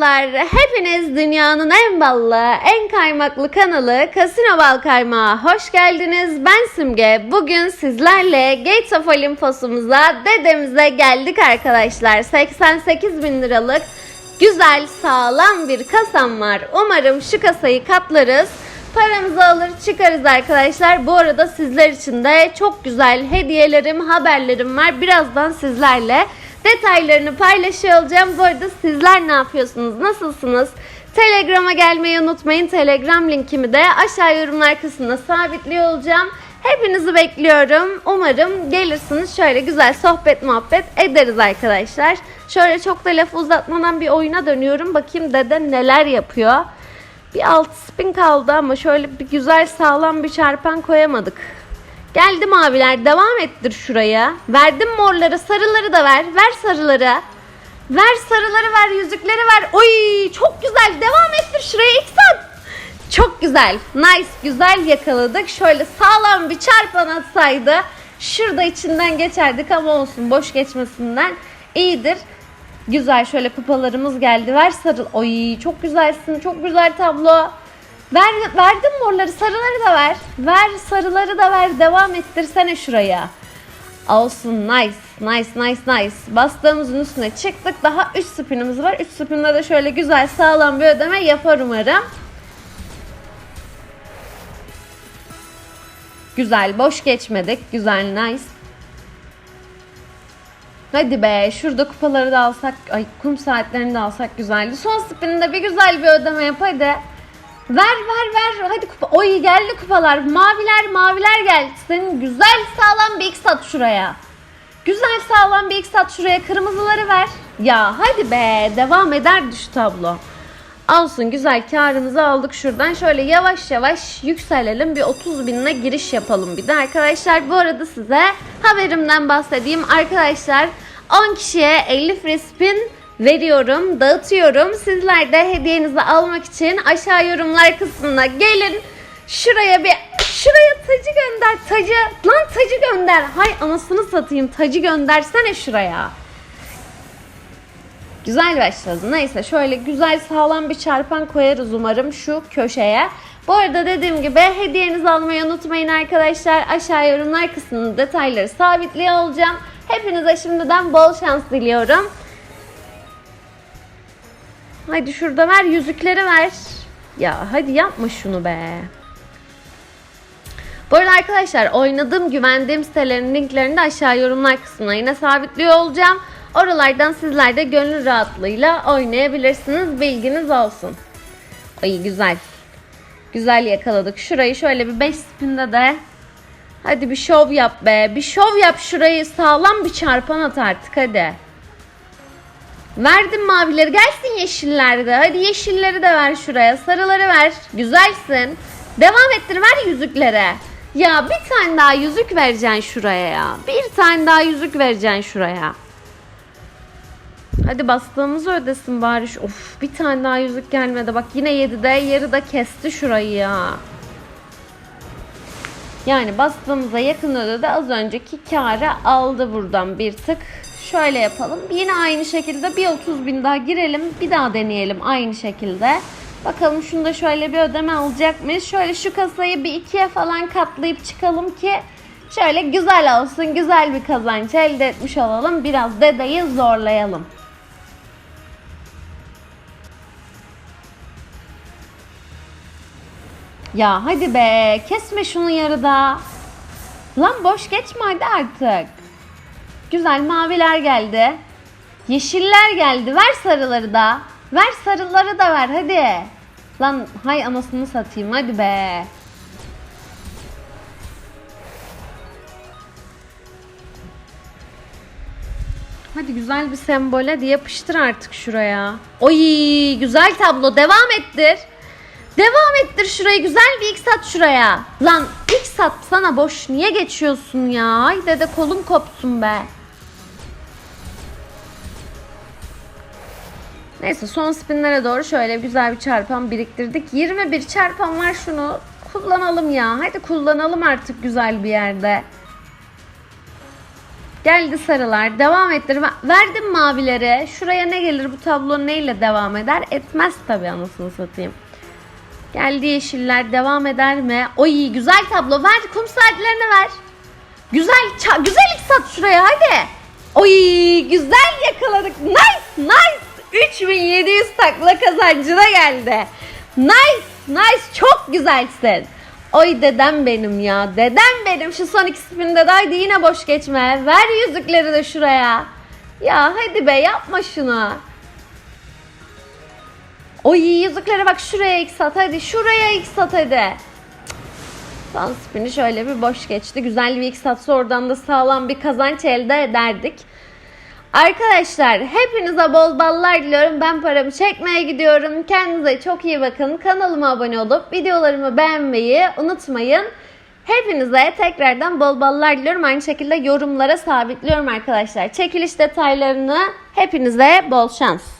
dostlar. Hepiniz dünyanın en ballı, en kaymaklı kanalı Kasino Bal Kaymağı hoş geldiniz. Ben Simge. Bugün sizlerle Gates of Olympus'umuza, dedemize geldik arkadaşlar. 88 bin liralık güzel, sağlam bir kasam var. Umarım şu kasayı katlarız. Paramızı alır çıkarız arkadaşlar. Bu arada sizler için de çok güzel hediyelerim, haberlerim var. Birazdan sizlerle detaylarını paylaşıyor olacağım. Bu arada sizler ne yapıyorsunuz? Nasılsınız? Telegram'a gelmeyi unutmayın. Telegram linkimi de aşağı yorumlar kısmına sabitliyor olacağım. Hepinizi bekliyorum. Umarım gelirsiniz. Şöyle güzel sohbet muhabbet ederiz arkadaşlar. Şöyle çok da lafı uzatmadan bir oyuna dönüyorum. Bakayım dede neler yapıyor. Bir alt spin kaldı ama şöyle bir güzel sağlam bir çarpan koyamadık. Geldi maviler devam ettir şuraya. Verdim morları sarıları da ver. Ver sarıları. Ver sarıları ver yüzükleri ver. Oy çok güzel devam ettir şuraya ilk sat. Çok güzel. Nice güzel yakaladık. Şöyle sağlam bir çarpan atsaydı şurada içinden geçerdik ama olsun boş geçmesinden iyidir. Güzel şöyle kupalarımız geldi. Ver sarıl. Oy çok güzelsin. Çok güzel tablo. Ver, verdim morları sarıları da ver. Ver sarıları da ver. Devam ettirsene şuraya. Olsun nice. Nice nice nice. Bastığımızın üstüne çıktık. Daha 3 spinimiz var. 3 spinde de şöyle güzel sağlam bir ödeme yapar umarım. Güzel boş geçmedik. Güzel nice. Hadi be şurada kupaları da alsak, ay kum saatlerini de alsak güzeldi. Son spininde bir güzel bir ödeme yap hadi. Ver ver ver hadi kupa. Oy geldi kupalar. Maviler maviler geldi. Senin güzel sağlam bir x at şuraya. Güzel sağlam bir x at şuraya. Kırmızıları ver. Ya hadi be devam eder düş tablo. Olsun güzel karımızı aldık şuradan. Şöyle yavaş yavaş yükselelim. Bir 30 binine giriş yapalım bir de arkadaşlar. Bu arada size haberimden bahsedeyim. Arkadaşlar 10 kişiye 50 free spin veriyorum, dağıtıyorum. Sizler de hediyenizi almak için aşağı yorumlar kısmına gelin. Şuraya bir şuraya tacı gönder tacı. Lan tacı gönder. Hay anasını satayım tacı göndersene şuraya. Güzel başladı. Neyse şöyle güzel sağlam bir çarpan koyarız umarım şu köşeye. Bu arada dediğim gibi hediyenizi almayı unutmayın arkadaşlar. Aşağı yorumlar kısmında detayları sabitliyor olacağım. Hepinize şimdiden bol şans diliyorum. Hadi şurada ver yüzükleri ver. Ya hadi yapma şunu be. Bu arada arkadaşlar oynadığım güvendiğim sitelerin linklerini de aşağı yorumlar kısmına yine sabitliyor olacağım. Oralardan sizler de gönül rahatlığıyla oynayabilirsiniz. Bilginiz olsun. Ay güzel. Güzel yakaladık. Şurayı şöyle bir 5 spinde de Hadi bir şov yap be. Bir şov yap şurayı. Sağlam bir çarpan at artık hadi. Verdim mavileri. Gelsin yeşiller de. Hadi yeşilleri de ver şuraya. Sarıları ver. Güzelsin. Devam ettir ver yüzüklere. Ya bir tane daha yüzük vereceksin şuraya ya. Bir tane daha yüzük vereceksin şuraya. Hadi bastığımızı ödesin bari. Of bir tane daha yüzük gelmedi. Bak yine 7'de yarıda kesti şurayı ya. Yani bastığımıza yakın ödedi az önceki karı aldı buradan bir tık. Şöyle yapalım. Yine aynı şekilde bir 30 bin daha girelim. Bir daha deneyelim aynı şekilde. Bakalım şunda şöyle bir ödeme alacak mıyız? Şöyle şu kasayı bir ikiye falan katlayıp çıkalım ki şöyle güzel olsun. Güzel bir kazanç elde etmiş olalım. Biraz dedeyi zorlayalım. Ya hadi be kesme şunu yarıda. Lan boş geçme hadi artık. Güzel maviler geldi. Yeşiller geldi. Ver sarıları da. Ver sarıları da ver hadi. Lan hay anasını satayım hadi be. Hadi güzel bir sembole de yapıştır artık şuraya. Oy güzel tablo devam ettir. Devam ettir şurayı güzel bir x at şuraya. Lan x at sana boş niye geçiyorsun ya? Ay dede kolum kopsun be. Neyse son spinlere doğru şöyle güzel bir çarpan biriktirdik. 21 çarpan var şunu kullanalım ya. Hadi kullanalım artık güzel bir yerde. Geldi sarılar. Devam ettir. Verdim mavileri. Şuraya ne gelir? Bu tablo neyle devam eder? Etmez tabii anasını satayım. Geldi yeşiller. Devam eder mi? Oy güzel tablo. Ver kum saatlerini ver. Güzel. ça- güzel ilk sat şuraya hadi. Oy güzel yakaladık. Nice nice. 3700 takla kazancına geldi. Nice nice çok güzelsin. Oy dedem benim ya. Dedem benim. Şu son iki spinde de haydi yine boş geçme. Ver yüzükleri de şuraya. Ya hadi be yapma şunu. Oy yüzüklere bak şuraya ilk sat hadi. Şuraya ilk sat hadi. Son spini şöyle bir boş geçti. Güzel bir ilk satsa oradan da sağlam bir kazanç elde ederdik. Arkadaşlar hepinize bol ballar diliyorum. Ben paramı çekmeye gidiyorum. Kendinize çok iyi bakın. Kanalıma abone olup videolarımı beğenmeyi unutmayın. Hepinize tekrardan bol ballar diliyorum. Aynı şekilde yorumlara sabitliyorum arkadaşlar. Çekiliş detaylarını hepinize bol şans.